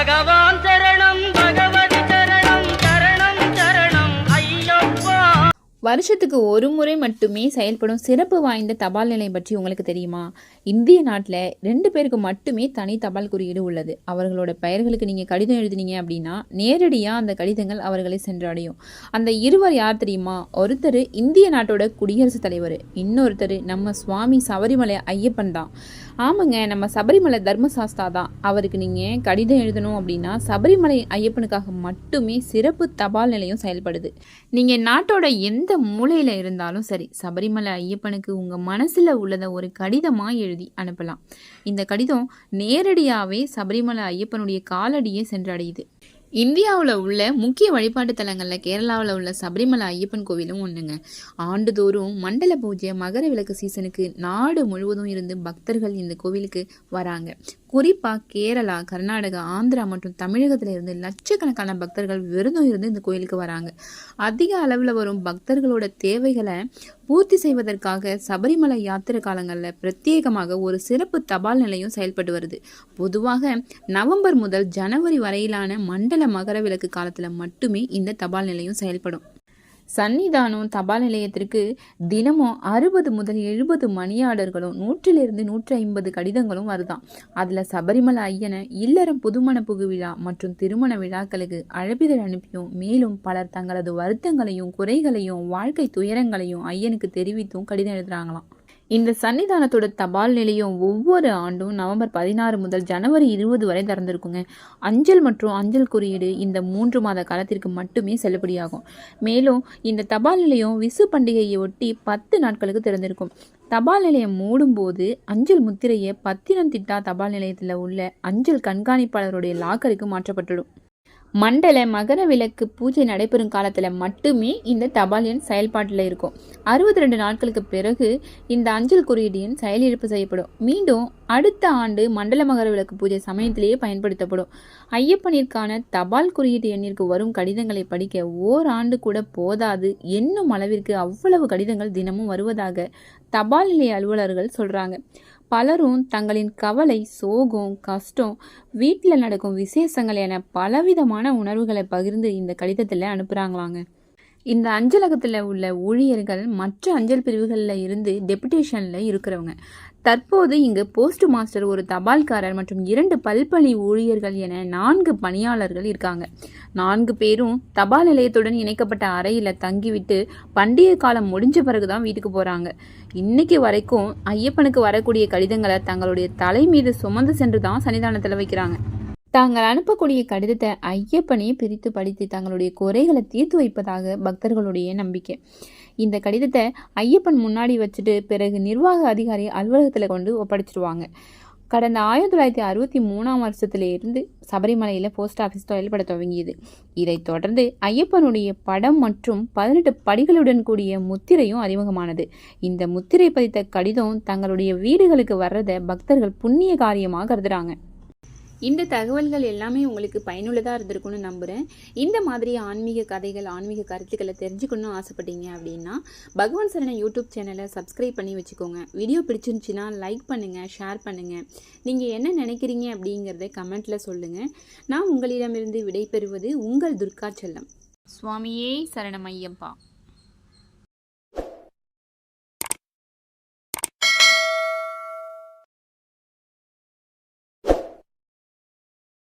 பகவான் வருஷத்துக்கு ஒரு முறை மட்டுமே செயல்படும் சிறப்பு வாய்ந்த தபால் நிலையம் பற்றி உங்களுக்கு தெரியுமா? இந்திய நாட்டில் ரெண்டு பேருக்கு மட்டுமே தனி தபால் குறியீடு உள்ளது. அவர்களோட பெயர்களுக்கு நீங்கள் கடிதம் எழுதினீங்க அப்படின்னா நேரடியாக அந்த கடிதங்கள் அவர்களை சென்றடையும். அந்த இருவர் யார் தெரியுமா? ஒருத்தர் இந்திய நாட்டோட குடியரசுத் தலைவர் இன்னொருத்தர் நம்ம சுவாமி சபரிமலை ஐயப்பன் தான். ஆமாங்க நம்ம சபரிமலை தர்மசாஸ்தா தான். அவருக்கு நீங்கள் கடிதம் எழுதணும் அப்படின்னா சபரிமலை ஐயப்பனுக்காக மட்டுமே சிறப்பு தபால் நிலையம் செயல்படுது. நீங்கள் நாட்டோட எந்த மூலையில் இருந்தாலும் சரி சபரிமலை ஐயப்பனுக்கு உங்கள் மனசில் உள்ளதை ஒரு கடிதமாக எழுதி அனுப்பலாம். இந்த கடிதம் நேரடியாகவே சபரிமலை ஐயப்பனுடைய காலடியே சென்றடையுது. இந்தியாவில் உள்ள முக்கிய வழிபாட்டு தலங்களில் கேரளாவில் உள்ள சபரிமலை ஐயப்பன் கோவிலும் ஒன்றுங்க ஆண்டுதோறும் மண்டல பூஜை மகர விளக்கு சீசனுக்கு நாடு முழுவதும் இருந்து பக்தர்கள் இந்த கோவிலுக்கு வராங்க. குறிப்பாக கேரளா கர்நாடகா ஆந்திரா மற்றும் தமிழகத்தில் இருந்து லட்சக்கணக்கான பக்தர்கள் விருதும் இருந்து இந்த கோயிலுக்கு வராங்க. அதிக அளவில் வரும் பக்தர்களோட தேவைகளை பூர்த்தி செய்வதற்காக சபரிமலை யாத்திரை காலங்களில் பிரத்யேகமாக ஒரு சிறப்பு தபால் நிலையம் செயல்பட்டு வருது. பொதுவாக நவம்பர் முதல் ஜனவரி வரையிலான மண்டல மகர விளக்கு காலத்தில் மட்டுமே இந்த தபால் நிலையம் செயல்படும். சன்னிதானம் தபால் நிலையத்திற்கு தினமும் அறுபது முதல் எழுபது மணியாளர்களும் நூற்றிலிருந்து நூற்றி ஐம்பது கடிதங்களும் வருதாம். அதில் சபரிமலை ஐயனை இல்லறம் புதுமண புகு விழா மற்றும் திருமண விழாக்களுக்கு அழைப்பிதழ் அனுப்பியும் மேலும் பலர் தங்களது வருத்தங்களையும் குறைகளையும் வாழ்க்கை துயரங்களையும் ஐயனுக்கு தெரிவித்தும் கடிதம் எழுதுறாங்களாம். இந்த சன்னிதானத்தோட தபால் நிலையம் ஒவ்வொரு ஆண்டும் நவம்பர் பதினாறு முதல் ஜனவரி இருபது வரை திறந்திருக்குங்க. அஞ்சல் மற்றும் அஞ்சல் குறியீடு இந்த மூன்று மாத காலத்திற்கு மட்டுமே செல்லுபடியாகும். மேலும் இந்த தபால் நிலையம் விசு பண்டிகையை ஒட்டி பத்து நாட்களுக்கு திறந்திருக்கும். தபால் நிலையம் மூடும்போது அஞ்சல் முத்திரையை பத்தினந்திட்டா தபால் நிலையத்தில் உள்ள அஞ்சல் கண்காணிப்பாளருடைய லாக்கருக்கு மாற்றப்பட்டுடும் மண்டல மகர விளக்கு பூஜை நடைபெறும் காலத்தில் மட்டுமே இந்த தபால் எண் செயல்பாட்டில் இருக்கும். அறுபத்தி ரெண்டு நாட்களுக்கு பிறகு இந்த அஞ்சல் குறியீடு எண் செயலிழப்பு செய்யப்படும். மீண்டும் அடுத்த ஆண்டு மண்டல மகர விளக்கு பூஜை சமயத்திலேயே பயன்படுத்தப்படும். ஐயப்பனிற்கான தபால் குறியீட்டு எண்ணிற்கு வரும் கடிதங்களை படிக்க ஓராண்டு கூட போதாது. என்னும் அளவிற்கு அவ்வளவு கடிதங்கள் தினமும் வருவதாக தபால் நிலைய அலுவலர்கள் சொல்கிறாங்க பலரும் தங்களின் கவலை சோகம் கஷ்டம் வீட்டில் நடக்கும் விசேஷங்கள் என பலவிதமான உணர்வுகளை பகிர்ந்து இந்த கடிதத்தில் அனுப்புகிறாங்களாங்க இந்த அஞ்சலகத்தில் உள்ள ஊழியர்கள் மற்ற அஞ்சல் பிரிவுகளில் இருந்து டெபுடேஷனில் இருக்கிறவங்க. தற்போது இங்கு போஸ்ட் மாஸ்டர் ஒரு தபால்காரர் மற்றும் இரண்டு பல்பணி ஊழியர்கள் என நான்கு பணியாளர்கள் இருக்காங்க. நான்கு பேரும் தபால் நிலையத்துடன் இணைக்கப்பட்ட அறையில் தங்கிவிட்டு பண்டிகை காலம் முடிஞ்ச பிறகு தான் வீட்டுக்கு போகிறாங்க இன்னைக்கு வரைக்கும் ஐயப்பனுக்கு வரக்கூடிய கடிதங்களை தங்களுடைய தலை மீது சுமந்து சென்று தான் சன்னிதானத்தில் வைக்கிறாங்க. தாங்கள் அனுப்பக்கூடிய கடிதத்தை ஐயப்பனே பிரித்து படித்து தங்களுடைய குறைகளை தீர்த்து வைப்பதாக பக்தர்களுடைய நம்பிக்கை. இந்த கடிதத்தை ஐயப்பன் முன்னாடி வச்சுட்டு பிறகு நிர்வாக அதிகாரி அலுவலகத்தில் கொண்டு ஒப்படைச்சிடுவாங்க கடந்த ஆயிரத்தி தொள்ளாயிரத்தி அறுபத்தி மூணாம் வருஷத்திலிருந்து சபரிமலையில் போஸ்ட் ஆஃபீஸ் செயல்பட துவங்கியது. இதைத் தொடர்ந்து ஐயப்பனுடைய படம் மற்றும் பதினெட்டு படிகளுடன் கூடிய முத்திரையும் அறிமுகமானது. இந்த முத்திரை பதித்த கடிதம் தங்களுடைய வீடுகளுக்கு வர்றதை பக்தர்கள் புண்ணிய காரியமாக கருதுறாங்க. இந்த தகவல்கள் எல்லாமே உங்களுக்கு பயனுள்ளதாக இருந்திருக்கும்னு நம்புகிறேன் இந்த மாதிரி ஆன்மீக கதைகள் ஆன்மீக கருத்துக்களை தெரிஞ்சுக்கணும்னு ஆசைப்பட்டீங்க அப்படின்னா பகவான் சரண யூடியூப் சேனலை சப்ஸ்கிரைப் பண்ணி வச்சுக்கோங்க. வீடியோ பிடிச்சிருந்துச்சின்னா லைக் பண்ணுங்கள் ஷேர் பண்ணுங்கள் நீங்கள் என்ன நினைக்கிறீங்க அப்படிங்கிறத கமெண்ட்டில் சொல்லுங்கள் நான் உங்களிடமிருந்து விடைபெறுவது உங்கள் துர்கா செல்லம். சுவாமியே சரணமையப்பா.